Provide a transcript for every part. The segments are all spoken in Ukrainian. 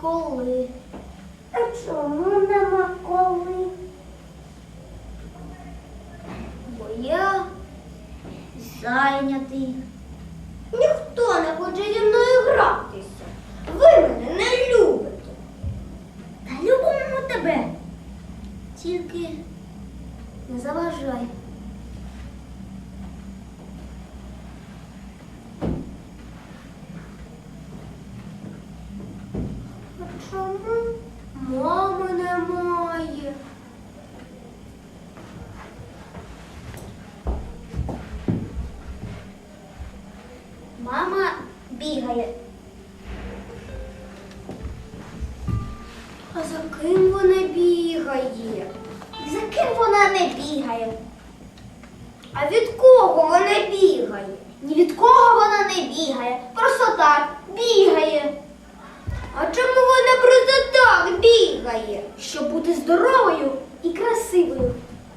коли. А чому нема коли? Бо я зайнятий. Ніхто не хоче зі мною гратися. Ви мене не любите. Та любимо тебе. Тільки не заважай. Чому мами немає? Мама бігає. А за ким вона бігає? За ким вона не бігає? А від кого вона бігає? Ні від кого вона не бігає. Просто так бігає. Бігає? Щоб бути здоровою і красивою.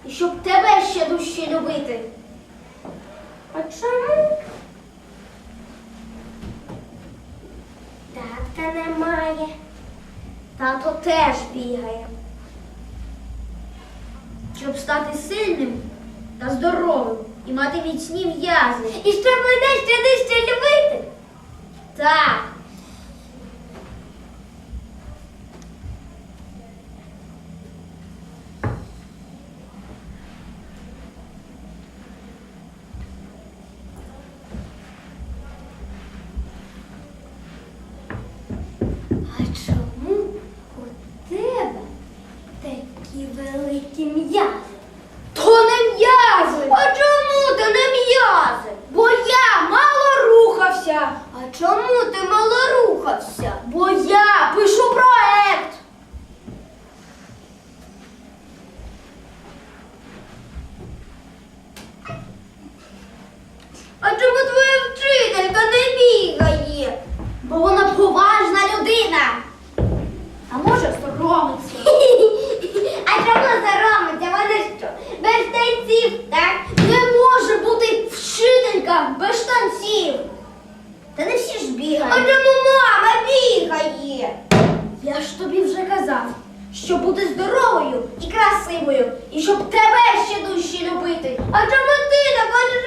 І щоб тебе ще дужче любити. А чому? Тата немає. Тато теж бігає. Щоб стати сильним та здоровим і мати міцні м'язи. І щоб мене ще дужче любити. Так. А чому у тебе такі великі м'язи? То не м'язи. А чому ти не м'язи? Бо я мало рухався. А чому ти мало рухався? Бо я пишу проект. А чому твоя вчителька не бігає? Бо вона поважна людина. А може соромиться? А чому соромиться? Танців, так? Не може бути вчителька без танців. Та не всі ж бігають. А чому мама бігає? Я ж тобі вже казав, щоб бути здоровою і красивою, і щоб тебе ще душі любити. А чому ти не хочеш